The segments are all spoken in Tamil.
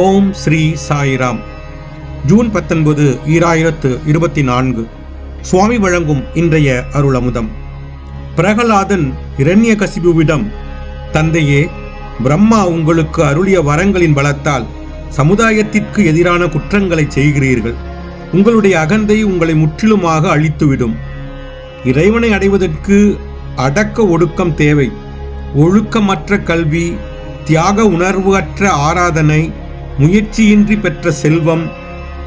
ஓம் ஸ்ரீ சாய்ராம். ஜூன் பத்தொன்பது ஈராயிரத்து இருபத்தி நான்கு. சுவாமி வழங்கும் இன்றைய அருளமுதம். பிரகலாதன் இரண்யகசிபுவிடம் தந்தையே பிரம்மா உங்களுக்கு அருளிய வரங்களின் பலத்தால் சமுதாயத்திற்கு எதிரான குற்றங்களை செய்கிறீர்கள். உங்களுடைய அகந்தை உங்களை முற்றிலுமாக அழித்துவிடும். இறைவனை அடைவதற்கு அடக்க ஒடுக்கம் தேவை. ஒழுக்கமற்ற கல்வி தியாக உணர்வு அற்ற ஆராதனை முயற்சியின்றி பெற்ற செல்வம்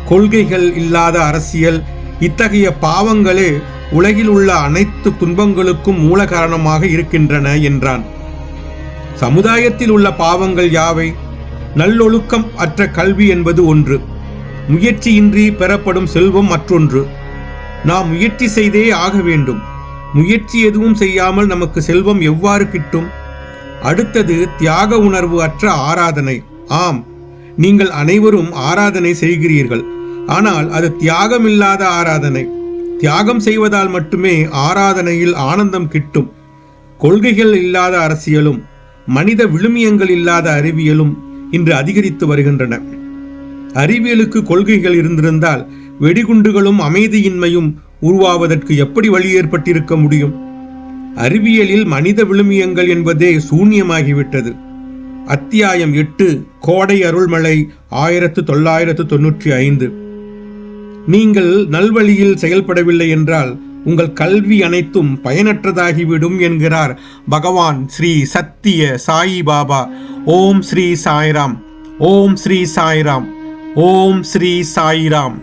கொள்கைகள் இல்லாத அரசியல் இத்தகைய பாவங்களே உலகில் உள்ள அனைத்து துன்பங்களுக்கும் மூல காரணமாக இருக்கின்றன என்றான். சமுதாயத்தில் உள்ள பாவங்கள் யாவை? நல்லொழுக்கம் அற்ற கல்வி என்பது ஒன்று. முயற்சியின்றி பெறப்படும் செல்வம் மற்றொன்று. நாம் முயற்சி செய்தே ஆக வேண்டும். முயற்சி எதுவும் செய்யாமல் நமக்கு செல்வம் எவ்வாறு கிட்டும்? அடுத்தது தியாக உணர்வு அற்ற ஆராதனை. ஆம் நீங்கள் அனைவரும் ஆராதனை செய்கிறீர்கள். ஆனால் அது தியாகமில்லாத ஆராதனை. தியாகம் செய்வதால் மட்டுமே ஆராதனையில் ஆனந்தம் கிட்டும். கொள்கைகள் இல்லாத அரசியலும் மனித விழுமியங்கள் இல்லாத அறிவியலும் இன்று அதிகரித்து வருகின்றன. அறிவியலுக்கு கொள்கைகள் இருந்திருந்தால் வெடிகுண்டுகளும் அமைதியின்மையும் உருவாவதற்கு எப்படி வழி ஏற்பட்டிருக்க முடியும்? அறிவியலில் மனித விழுமியங்கள் என்பதே சூன்யமாகிவிட்டது. அத்தியாயம் எட்டு கோடை அருள்மழை ஆயிரத்து தொள்ளாயிரத்து தொன்னூற்றி ஐந்து. நீங்கள் நல்வழியில் செயல்படவில்லை என்றால் உங்கள் கல்வி அனைத்தும் பயனற்றதாகிவிடும் என்கிறார் பகவான் ஸ்ரீ சத்திய சாயி பாபா. ஓம் ஸ்ரீ சாய்ராம். ஓம் ஸ்ரீ சாய்ராம். ஓம் ஸ்ரீ சாய்ராம்.